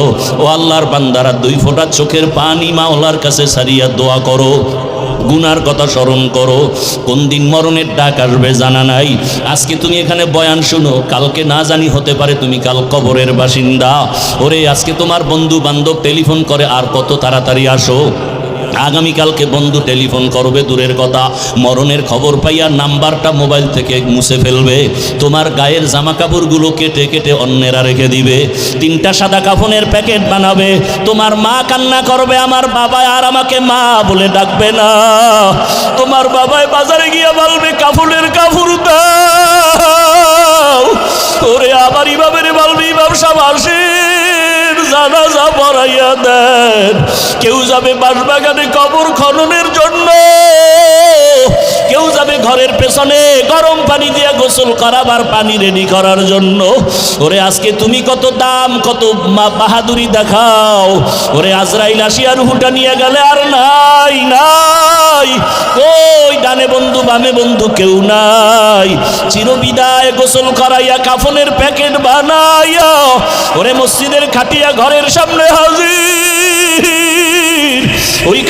ও আল্লাহর বান্দারা, দুই ফোঁটা চোখের পানি মাওলার কাছে সারিয়া দোয়া করো, গুনার কথা স্মরণ করো, কোন দিন মরণের ডাক আসবে জানা নাই। আজকে তুমি এখানে বয়ান শুনো, কালকে না জানি হতে পারে তুমি কাল কবরের বাসিন্দা। ওরে, আজকে তোমার বন্ধু বান্ধব টেলিফোন করে, আর কত তাড়াতাড়ি আসো। আগামীকালকে বন্ধু টেলিফোন করবে, দূরের কথা। মরণের খবর পাইয়া নাম্বারটা মোবাইল থেকে মুছে ফেলবে। তোমার গায়ের জামা কাপড়গুলো কেটে কেটে অন্যেরা রেখে দিবে। তিনটা সাদা কাফনের প্যাকেট বানাবে। তোমার মা কান্না করবে, আমার বাবা আর আমাকে মা বলে ডাকবে না। তোমার বাবায় বাজারে গিয়ে বলবে, কাফনের কাপড় ওরে আবার ইমামের বলবে ব্যবসা সাহেব আসেন, জানাজা পড়াইয়া দেন। কেউ যাবে বাঁশবাগানে কবর খননের জন্য। কেউ যাবে ঘরের পেছনে গরম পানি দিয়ে গোসল করাবার পানি রেডি করার জন্য। ওরে, আজকে তুমি কত দাম, কত বাহাদুরি দেখাও। ওরে, আজরাইল আসিয়ার হুটা নিয়ে গেলে আর নাই নাই। ওই ডানে বন্ধু, বামে বন্ধু কেউ নাই। চিরবিদায় গোসল করাইয়া কাফনের প্যাকেট বানাইয়া, ওরে, মসজিদের খাটিয়া ঘরের সামনে হাজির।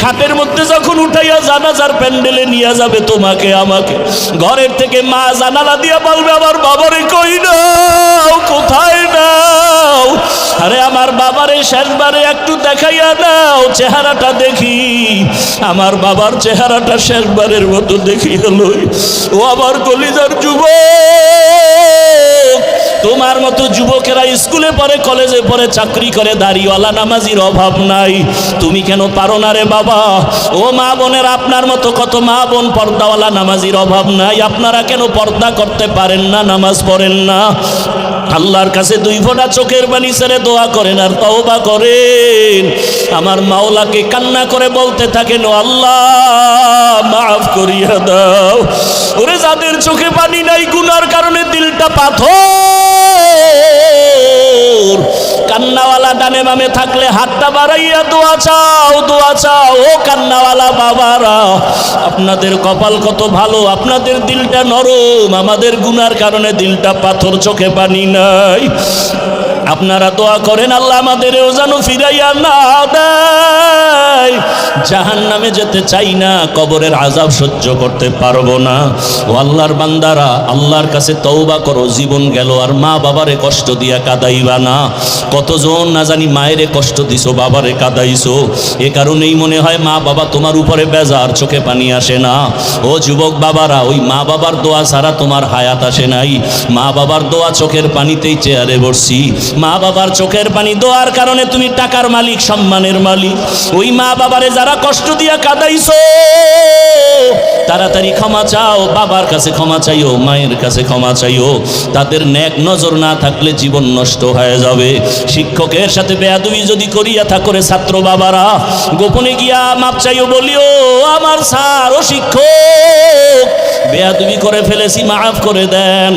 খাটের মধ্যে যখন উঠাইয়া জানাজার প্যান্ডেলে নিয়ে যাবে তোমাকে, আমাকে। ঘরের থেকে মা জানালা দিয়া বলবে, আমার বাবারে কই নাও, কোথায় নাও? আরে, আমার বাবারে শেষবারে একটু দেখাইয়া নাও, চেহারাটা দেখি। আমার বাবার চেহারাটা শেষবারের মতো দেখি হলই ও আমার কলিজার যুবক তোমার মতো যুবকেরা স্কুলে পড়ে, কলেজে পড়ে, চাকরি করে দাড়িওয়ালা নামাজির অভাব নাই। তুমি কেন পারো না রে বাবা? ও মা বোনের, আপনার মতো কত মা বোন পর্দাওয়ালা নামাজির অভাব নাই। আপনারা কেন পর্দা করতে পারেন না, নামাজ পড়েন না? আল্লাহর কাছে দুই ফোঁটা চোখের পানি ছেড়ে দোয়া করেন আর তওবা করেন। আমার মাওলাকে কান্না করে বলতে থাকেন, "ও আল্লাহ, মাফ করিয়া দাও। ওরে, যাদের চোখে পানি নাই, গুনার কারণে দিলটা পাথর। কান্নাওয়ালা ডানে বামে থাকলে হাতটা বাড়াইয়া দোয়া চাও দোয়া চাও। ও কান্নাওয়ালা বাবারা, আপনাদের কপাল কত ভালো, আপনাদের দিলটা নরম, আমাদের গুনার কারণে দিলটা পাথর চোখে পানি নাই। আপনারা দোয়া করেন, আল্লাহ আমাদেরও যেন ফিরাইয়া না দেয়। জাহান নামে যেতে চাই না, কবরের আজাব সহ্য করতে পারব না। ও আল্লাহর বান্দারা, আল্লাহর কাছে তওবা করো, জীবন গেল আর মা বাবারে কষ্ট দিয়া কাদাইবা না। কতজন না জানি মায়েরে কষ্ট দিছো, বাবারে কাদাইছো। এ কারণেই মনে হয় মা বাবা তোমার উপরে বেজার, চোখে পানি আসে না। ও যুবক বাবারা, ওই মা বাবার দোয়া ছাড়া তোমার হায়াত আসে নাই। মা বাবার দোয়া চোখের পানিতেই চেয়ারে বসছি। মা বাবার চোখের পানি দোয়ার কারণে তুমি টাকার মালিক, সম্মানের মালিক। ওই মা বাবারে যারা কষ্ট দিয়া কাদাইছো। তাড়াতাড়ি ক্ষমা চাও, বাবার কাছে ক্ষমা চাইও, মায়ের কাছে ক্ষমা চাইও। তাদের ন্যাক নজর না থাকলে জীবন নষ্ট হয়ে যাবে। শিক্ষকের সাথে বেয়াদুবি যদি করিয়া থাকরে ছাত্র বাবারা, গোপনে গিয়া মাপ চাইও, বলিও, আমার স্যার ও শিক্ষক বেয়াদুবি করে ফেলেছি, মাফ করে দেন।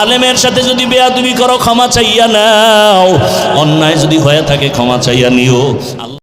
আলেমের সাথে যদি বেয়াদুবি করো, ক্ষমা চাইয়া নাও। অন্যায় যদি হয়ে থাকে, ক্ষমা চাইয়া নিও।